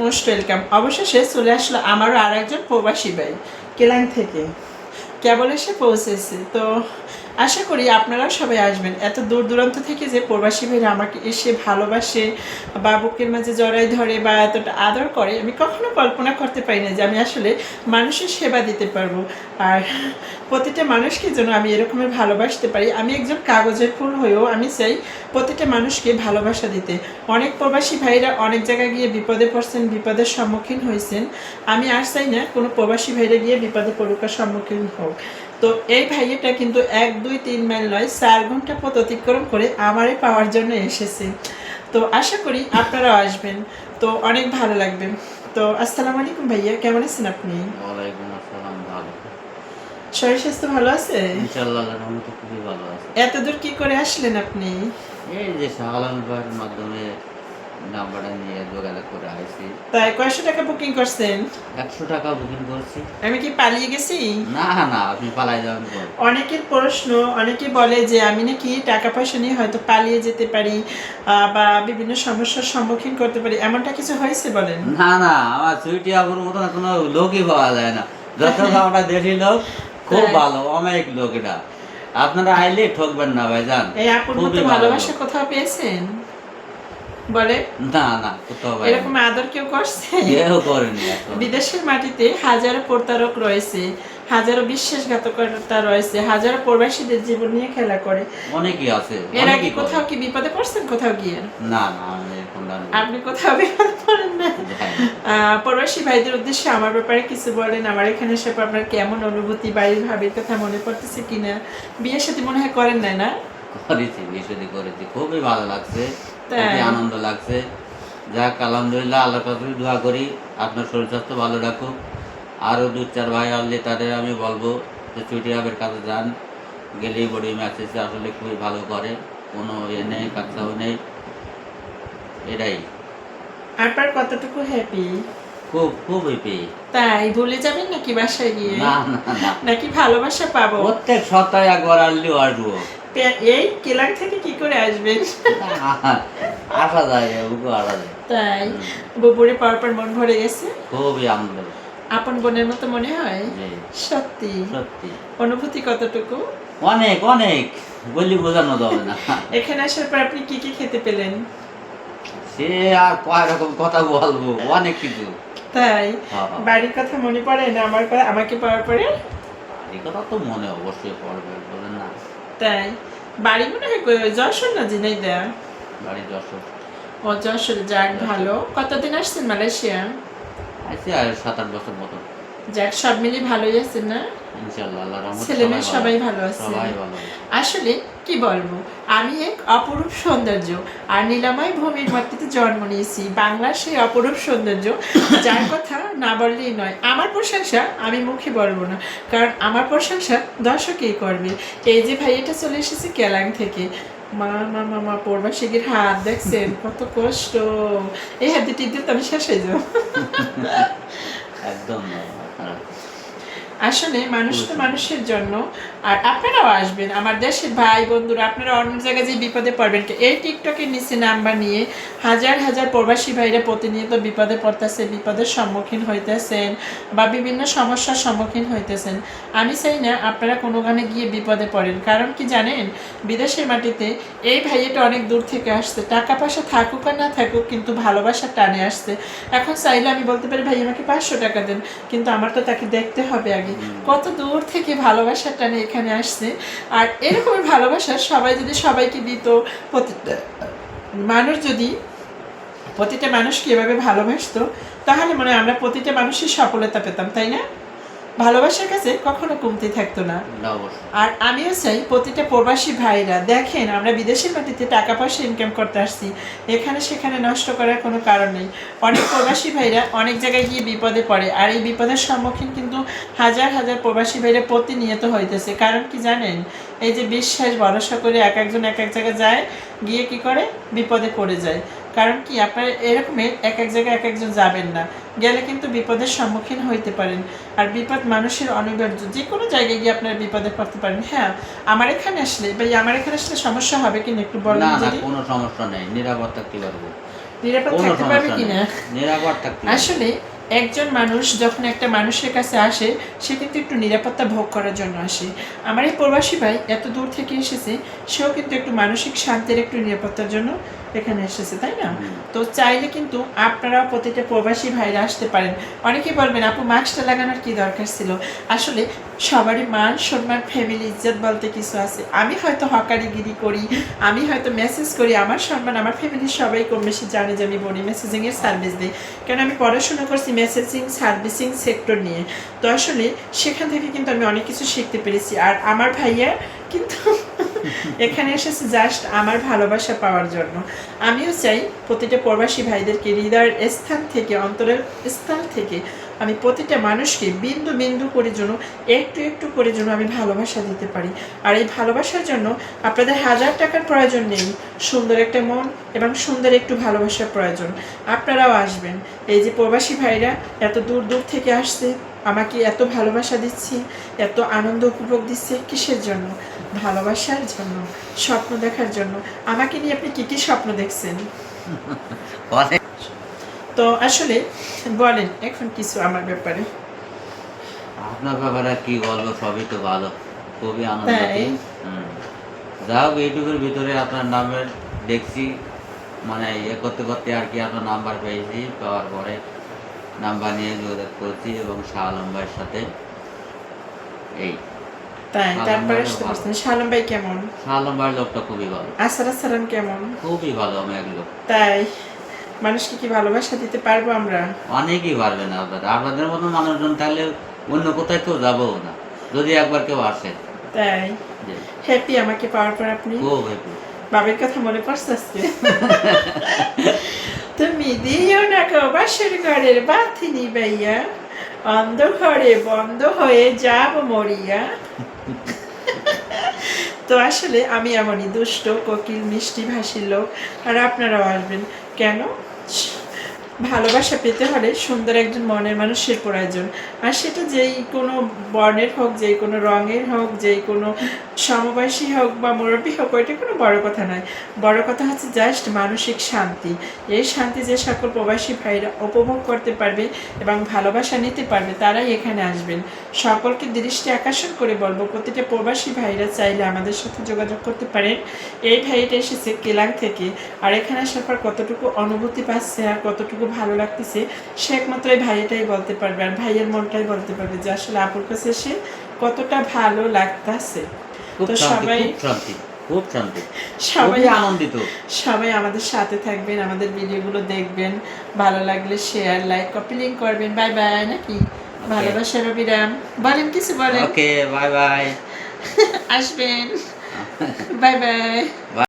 Most welcome অবশেষে চলে আসলো আমারও আর একজন প্রবাসী ভাই কেলাং থেকে। কেবল এসে পৌঁছেছে। তো আশা করি আপনারাও সবাই আসবেন। এত দূর দূরান্ত থেকে যে প্রবাসী ভাইরা আমাকে এসে ভালোবাসে, বা বুকের মাঝে জড়াই ধরে, বা এতটা আদর করে, আমি কখনো কল্পনা করতে পারি না যে আমি আসলে মানুষের সেবা দিতে পারব। আর প্রতিটা মানুষকে যেন আমি এরকমের ভালোবাসতে পারি। আমি একজন কাগজের ফুল হয়েও আমি চাই প্রতিটা মানুষকে ভালোবাসা দিতে। অনেক প্রবাসী ভাইরা অনেক জায়গায় গিয়ে বিপদে পড়ছেন, বিপদের সম্মুখীন হয়েছেন। আমি আর চাই না কোনো প্রবাসী ভাইরা গিয়ে বিপদে পড়ুকার সম্মুখীন হোক। তো এই ভাইয়াটা কিন্তু এক দুই তিন মাইল নয় চার ঘণ্টা পথ অতিক্রম করে আমারে পাওয়ার জন্য এসেছে। তো আশা করি আপনারাও আসবেন। তো অনেক ভালো লাগবে। তো আসসালামু আলাইকুম ভাইয়া কেমন আছেন আপনি? ওয়ালাইকুম আসসালাম ভালো। শরীর স্বাস্থ্য ভালো আছে? ইনশাল্লাহ রহমতে খুবই ভালো আছে। এত দূর কি করে আসলেন আপনি? এই যে শাহালাম মাধ্যমে নাম্বারটা নিয়ে যোগাযোগ করে আইছি। তাই কয়শো টাকা বুকিং করছেন? একশো টাকা বুকিং করছি। আমি কি পালিয়ে গেছি? না না আপনি পালাই যাবেন অনেকের প্রশ্ন অনেকে বলে যে আমি নাকি টাকা পয়সা নিয়ে হয়তো পালিয়ে যেতে পারি বা বিভিন্ন সমস্যার সম্মুখীন করতে পারি। এমনটা কিছু হয়েছে বলেন? না না আমার সুইটি আবুর মতো কোনো লোকই পাওয়া যায় না। যত আমরা দেশি লোক খুব। ভালো অনেক লোক এটা। আপনারা আইলে ঠকবেন না ভাই যান এই আপুর মতো ভালোবাসা কোথাও পেয়েছেন? বলে? না না এরকম আদর কেউ করছে? বিদেশের মাটিতে হাজারো প্রতারক রয়েছে হাজারো বিশ্বাসঘাতকতা রয়েছে হাজারো প্রবাসীদের জীবন নিয়ে খেলা করে। অনেকই আছে এর আগে কোথাও কি বিপদে পড়ছেন কোথাও গিয়ে? না না না। আপনি কোথাও বিপদে পড়েন না? প্রবাসী ভাইদের উদ্দেশ্যে আমার ব্যাপারে কিছু বলেন। আমার এখানে এসে আপনার কেমন অনুভূতি বাড়ির ভাবির কথা মনে পড়তেছে কিনা? বিয়ের সাথে মনে হয় করেন নাই না? করেছি বিশুদ্ধি করেছি। খুবই ভালো লাগছে? খুবই আনন্দ লাগছে। যাক আলহামদুলিল্লাহ আল্লাহর কাছে দোয়া করি। আপনার শরীর স্বাস্থ্য ভালো রাখুক। আরও দু চার ভাই আনলে তাদের আমি বলব যে চুটি আবের কাছে যান। গেলেই বডি ম্যাচেস আসলে খুবই ভালো করে। কোনো এ নেই কাচ্চাও নেই। এটাই। আপনার কতটুকু হ্যাপি খুব খুবই পেয়ে তাই? ভুলে যাবেন নাকি বাসায় গিয়ে? না না না। নাকি ভালোবাসা পাবো? প্রত্যেক সপ্তাহে একবার আসলেও আসব। এই কেলার থেকে কি করে আসবেন আসা যায় বুকু আসা যায়। তাই পাওয়ার পর মন ভরে গেছে? খুবই আনন্দ আপন বোনের মতো মনে হয়? সত্যি? সত্যি। অনুভূতি কতটুকু? অনেক অনেক। বলি বোঝানো যাবে না। এখানে আসার পর আপনি কি কি খেতে পেলেন? সে আর কয় রকম কথা বলব অনেক কিছু। তাই? হ্যাঁ। বাড়ির কথা মনে পড়ে না আমার আমাকে পাওয়ার পরে? এই কথা তো মনে অবশ্যই পড়বে বলেন না। তাই বাড়ি মনে হয় কই? যশোর না জিনাই দেয়া? বাড়ি যশোর। ও যশোর যাক ভালো। কতদিন আসছেন মালয়েশিয়া? আছে আর সাত আট বছর মতো যাক সব মিলিয়ে ভালোই আছেন না? ছেলে মেয়ে সবাই ভালো। আছে। আসলে কি বলব আমি এক অপরূপ সৌন্দর্য আর নীলাময় ভূমির মাটিতে জন্ম নিয়েছি। বাংলার সেই অপরূপ সৌন্দর্য যার কথা না বললেই নয়। আমার প্রশংসা আমি মুখে বলব না কারণ আমার প্রশংসা দর্শকেই করবে। এই যে ভাই এটা চলে এসেছে কেলাং থেকে। মা মা মা মা পূর্বাশিকের হাত দেখছেন কত কষ্ট। এই হাতে টিপ তো আমি শেষ হয়ে যাব। একদম। আসলে মানুষ তো মানুষের জন্য। আর আপনারাও আসবেন আমার দেশের ভাই বন্ধুরা আপনারা অন্য জায়গায় যে বিপদে পড়বেন কি এই টিকটকের নিচে নাম্বার নিয়ে হাজার হাজার প্রবাসী ভাইরা প্রতিনিয়ত বিপদে পড়তেছে বিপদের সম্মুখীন হইতেছেন বা বিভিন্ন সমস্যার সম্মুখীন হইতেছেন। আমি চাই না আপনারা কোনোখানে গিয়ে বিপদে পড়েন। কারণ কি জানেন বিদেশের মাটিতে এই ভাইয়াটা অনেক দূর থেকে আসছে। টাকা পয়সা থাকুক আর না থাকুক কিন্তু ভালোবাসার টানে আসছে। এখন চাইলে আমি বলতে পারি ভাই আমাকে পাঁচশো টাকা দেন। কিন্তু আমার তো তাকে দেখতে হবে আগে। কত দূর থেকে ভালোবাসার টানে এখানে আসছে। আর এরকমের ভালোবাসা সবাই যদি সবাইকে দিত, প্রতিটা মানুষ যদি প্রতিটা মানুষকে এভাবে ভালোবাসতো, তাহলে মনে হয় আমরা প্রতিটা মানুষের সফলতা পেতাম, তাই না? ভালোবাসার কাছে কখনো কমতি থাকতো না। আর আমিও চাই প্রতিটা প্রবাসী ভাইরা দেখেন আমরা বিদেশের মাটিতে টাকা পয়সা ইনকাম করতে আসছি এখানে সেখানে নষ্ট করার কোনো কারণ নেই। অনেক প্রবাসী ভাইরা অনেক জায়গায় গিয়ে বিপদে পড়ে আর এই বিপদের সম্মুখীন কিন্তু হাজার হাজার প্রবাসী ভাইরা প্রতিনিয়ত হইতেছে। কারণ কি জানেন? এই যে বিশ্বাস ভরসা করে এক একজন এক এক জায়গায় যায় গিয়ে কি করে? বিপদে পড়ে যায়। কারণ কি আপনার এরকমের এক এক জায়গায় এক একজন যাবেন না। গেলে কিন্তু বিপদের সম্মুখীন হইতে পারেন। আর বিপদ মানুষের অনিবার্য। যে কোনো জায়গায় গিয়ে আপনারা বিপদে পড়তে পারেন। হ্যাঁ আমার এখানে আসলে ভাই আমার এখানে আসলে সমস্যা হবে কিনা একটু বলেন না যদি। কোনো সমস্যা নাই। নিরাপদ থাকতে পারব? নিরাপদ থাকতে পারবে কিনা? নিরাপত্তা নিরাপদ থাকতে আসলে একজন মানুষ যখন একটা মানুষের কাছে আসে সে কিন্তু একটু নিরাপত্তা ভোগ করার জন্য আসে। আমার এই প্রবাসী ভাই এত দূর থেকে এসেছে সেও কিন্তু একটু মানসিক শান্তির একটু নিরাপত্তার জন্য এখানে এসেছে তাই না? তো চাইলে কিন্তু আপনারাও প্রতিটা প্রবাসী ভাইরা আসতে পারেন। অনেকেই বলবেন আপু মাস্কটা লাগানোর কি দরকার ছিল? আসলে সবারই মান সম্মান ফ্যামিলি ইজ্জত বলতে কিছু আছে। আমি হয়তো হকারিগিরি করি আমি হয়তো মেসেজ করি আমার সম্মান আমার ফ্যামিলির সবাই কম বেশি জানে যে আমি বলি মেসেজিংয়ের সার্ভিস দিই। কারণ আমি পড়াশোনা করছি মেসেজিং সার্ভিসিং সেক্টর নিয়ে। তো আসলে সেখান থেকে কিন্তু আমি অনেক কিছু শিখতে পেরেছি। আর আমার ভাইয়া কিন্তু এখানে এসেছে জাস্ট আমার ভালোবাসা পাওয়ার জন্য। আমিও চাই প্রতিটা প্রবাসী ভাইদেরকে হৃদয়ের স্থান থেকে, অন্তরের স্থান থেকে আমি প্রতিটা মানুষকে বিন্দু বিন্দু করে জন্য একটু একটু করে জন্য আমি ভালোবাসা দিতে পারি। আর এই ভালোবাসার জন্য আপনাদের হাজার টাকার প্রয়োজন নেই। সুন্দর একটা মন এবং সুন্দর একটু ভালোবাসার প্রয়োজন। আপনারাও আসবেন। এই যে প্রবাসী ভাইরা, এত দূর দূর থেকে আসছে, আমাকে এত ভালোবাসা দিচ্ছে, এত আনন্দ উপভোগ দিচ্ছে কিসের জন্য? ভালোবাসার জন্য, স্বপ্ন দেখার জন্য। আমাকে নিয়ে আপনি কি কি স্বপ্ন দেখছেন? অনেক তো আসলে বলেন এখন কিছু আমার ব্যাপারে আপনার ব্যাপারে কি বলব সবই তো ভালো খুবই আনন্দ? যা হোক এইটুকুর ভিতরে আপনার নামের দেখছি মানে ইয়ে করতে করতে আর কি আপনার নাম্বার পেয়েছি পাওয়ার পরে নাম্বার নিয়ে যোগাযোগ করছি এবং শাহ আলম ভাইয়ের সাথে এই তাই তারপরে। পারছেন শালম ভাই কেমন শাহ আলম ভাইয়ের লোকটা খুবই ভালো আসার আসারান কেমন খুবই ভালো আমি এক লোক তাই মানুষকে কি ভালোবাসা দিতে পারব আমরা? অনেকই পারবেন আপনারা আপনাদের মতো মানুষজন তাহলে অন্য কোথায় কেউ যাব না যদি একবার কেউ আসে। তাই? হ্যাপি আমাকে পাওয়ার পর আপনি? খুব happy। বাবার কথা মনে পড়ছে আজকে? তুমি দিও না গো বাসর ঘরের বাতি নিবাইয়া ঘরে বন্ধ হয়ে যাব মরিয়া। তো আসলে আমি এমনই দুষ্ট কোকিল মিষ্টি ভাষীর লোক আর আপনারাও আসবেন। কেন? ভালোবাসা পেতে হলে সুন্দর একজন মনের মানুষের প্রয়োজন। আর সেটা যেই কোনো বর্ণের হোক, যেই কোনো রঙের হোক, যেই কোনো সমবয়সী হোক বা মুরব্বী হোক, ওইটা কোনো বড় কথা নয়। বড় কথা হচ্ছে জাস্ট মানসিক শান্তি। এই শান্তি যে সকল প্রবাসী ভাইরা উপভোগ করতে পারবে এবং ভালোবাসা নিতে পারবে, তারাই এখানে আসবেন। সকলকে দৃষ্টি আকর্ষণ করে বলব, প্রতিটা প্রবাসী ভাইরা চাইলে আমাদের সাথে যোগাযোগ করতে পারেন। এই ভাইটা এসেছে কেলাং থেকে। আর এখানে আসার পর কতটুকু অনুভূতি পাচ্ছে আর কতটুকু ভালো লাগতেছে। সে একমাত্র এই ভাইয়াটাই বলতে পারবে আর ভাইয়ের মনটাই বলতে পারবে যে আসলে আপুর কাছে এসে কতটা ভালো লাগতাছে। খুব তো সবাই- খুব খুব সবাই আনন্দিত। সবাই আমাদের সাথে থাকবেন আমাদের ভিডিওগুলো দেখবেন ভালো লাগলে শেয়ার লাইক কপি লিঙ্ক করবেন। বাই বাই নাকি? ভালোবাসার অবিরাম বলেন কিছু বলেন। ওকে বাই বাই আসবেন। Bye bye